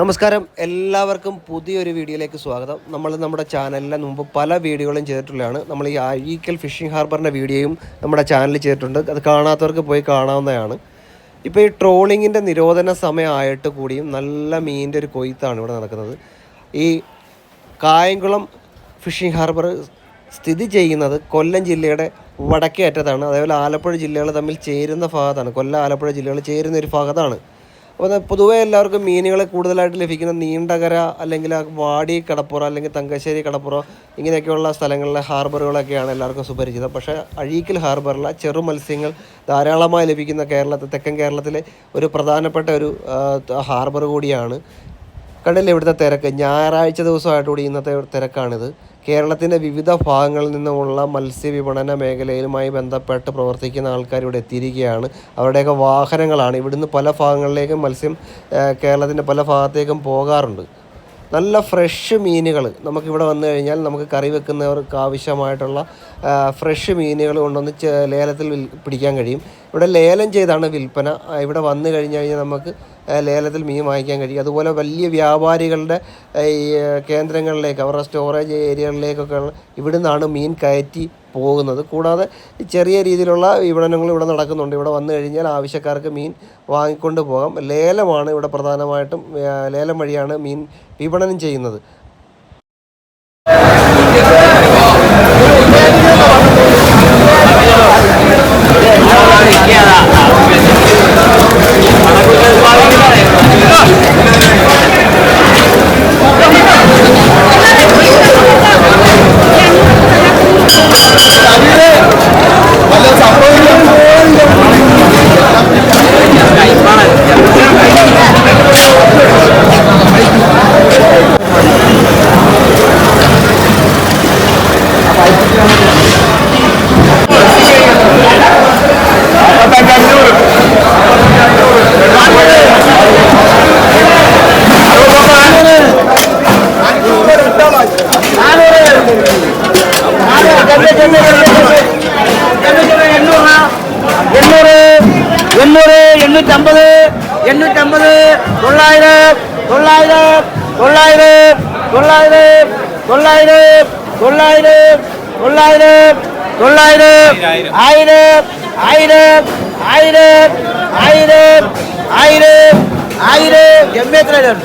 നമസ്കാരം. എല്ലാവർക്കും പുതിയൊരു വീഡിയോയിലേക്ക് സ്വാഗതം. നമ്മൾ നമ്മുടെ ചാനലിലെ മുമ്പ് പല വീഡിയോകളും ചെയ്തിട്ടുള്ളതാണ്. നമ്മൾ ഈ അഴീക്കൽ ഫിഷിംഗ് ഹാർബറിന്റെ വീഡിയോയും നമ്മുടെ ചാനലിൽ ചെയ്തിട്ടുണ്ട്. അത് കാണാത്തവർക്ക് പോയി കാണാവുന്നതാണ്. ഇപ്പോൾ ഈ ട്രോളിങ്ങിന്റെ നിരോധന സമയമായിട്ട് കൂടിയും നല്ല മീനിന്റെ ഒരു കൊയ്ത്താണ് ഇവിടെ നടക്കുന്നത്. ഈ കായംകുളം ഫിഷിംഗ് ഹാർബർ സ്ഥിതി ചെയ്യുന്നത് കൊല്ലം ജില്ലയുടെ വടക്കേ അറ്റത്താണ് അതേപോലെ ആലപ്പുഴ ജില്ലകൾ തമ്മിൽ ചേരുന്ന ഭാഗത്താണ്. കൊല്ലം ആലപ്പുഴ ജില്ലകൾ ചേരുന്ന ഒരു ഭാഗത്താണ്. അപ്പോൾ പൊതുവേ എല്ലാവർക്കും മീനുകളെ കൂടുതലായിട്ട് ലഭിക്കുന്ന നീണ്ടകര അല്ലെങ്കിൽ വാടി കടപ്പുറ അല്ലെങ്കിൽ തങ്കശ്ശേരി കടപ്പുറ ഇങ്ങനെയൊക്കെയുള്ള സ്ഥലങ്ങളിലെ ഹാർബറുകളൊക്കെയാണ് എല്ലാവർക്കും സുപരിചിതം. പക്ഷേ അഴീക്കൽ ഹാർബറിലെ ചെറു മത്സ്യങ്ങൾ ധാരാളമായി ലഭിക്കുന്ന കേരളത്തിൽ തെക്കൻ കേരളത്തിലെ ഒരു പ്രധാനപ്പെട്ട ഒരു ഹാർബർ കൂടിയാണ് കണ്ടില്ലേ ഇവിടുത്തെ തിരക്ക്. ഞായറാഴ്ച ദിവസമായിട്ടുകൂടി ഇന്നത്തെ തിരക്കാണിത്. കേരളത്തിന്റെ വിവിധ ഭാഗങ്ങളിൽ നിന്നുമുള്ള മത്സ്യവിപണന മേഖലയിലുമായി ബന്ധപ്പെട്ട് പ്രവർത്തിക്കുന്ന ആൾക്കാർ ഇവിടെ എത്തിയിരിക്കുകയാണ്. അവരുടെയൊക്കെ വാഹനങ്ങളാണ്. ഇവിടുന്ന് പല ഭാഗങ്ങളിലേക്കും മത്സ്യം കേരളത്തിന്റെ പല ഭാഗത്തേക്കും പോകാറുണ്ട്. നല്ല ഫ്രഷ് മീനുകൾ നമുക്കിവിടെ വന്നു കഴിഞ്ഞാൽ നമുക്ക് കറി വെക്കുന്നവർക്ക് ആവശ്യമായിട്ടുള്ള ഫ്രഷ് മീനുകൾ കൊണ്ടൊന്ന് ലേലത്തിൽ പിടിക്കാൻ കഴിയും. ഇവിടെ ലേലം ചെയ്താണ് വിൽപ്പന. ഇവിടെ വന്നു കഴിഞ്ഞ് കഴിഞ്ഞാൽ നമുക്ക് ലേലത്തിൽ മീൻ വാങ്ങിക്കാൻ കഴിയും. അതുപോലെ വലിയ വ്യാപാരികളുടെ ഈ കേന്ദ്രങ്ങളിലേക്ക് അവരുടെ സ്റ്റോറേജ് ഏരിയകളിലേക്കൊക്കെ ഉള്ള- ഇവിടുന്നാണ് മീൻ കയറ്റി പോകുന്നത്. കൂടാതെ ചെറിയ രീതിയിലുള്ള വിപണനങ്ങൾ ഇവിടെ നടക്കുന്നുണ്ട്. ഇവിടെ വന്നു കഴിഞ്ഞാൽ ആവശ്യക്കാർക്ക് മീൻ വാങ്ങിക്കൊണ്ട് പോകാം. ലേലമാണ് ഇവിടെ പ്രധാനമായിട്ടും ലേലം വഴിയാണ് മീൻ വിപണനം ചെയ്യുന്നത്. எண்ணூறு எண்ணூறு எண்ணூற்றி ஐம்பது எண்ணூற்றி தொள்ளாயிரம் தொள்ளாயிரம் தொள்ளாயிரம் தொள்ளாயிரம் தொள்ளாயிரம் தொள்ளாயிரம் தொள்ளாயிரம் தொள்ளாயிரம் ஆயிரம் ஆயிரம் ஆயிரம் ஆயிரம் ஆயிரம் ஆயிரம் எம்ஏ திரையிடம்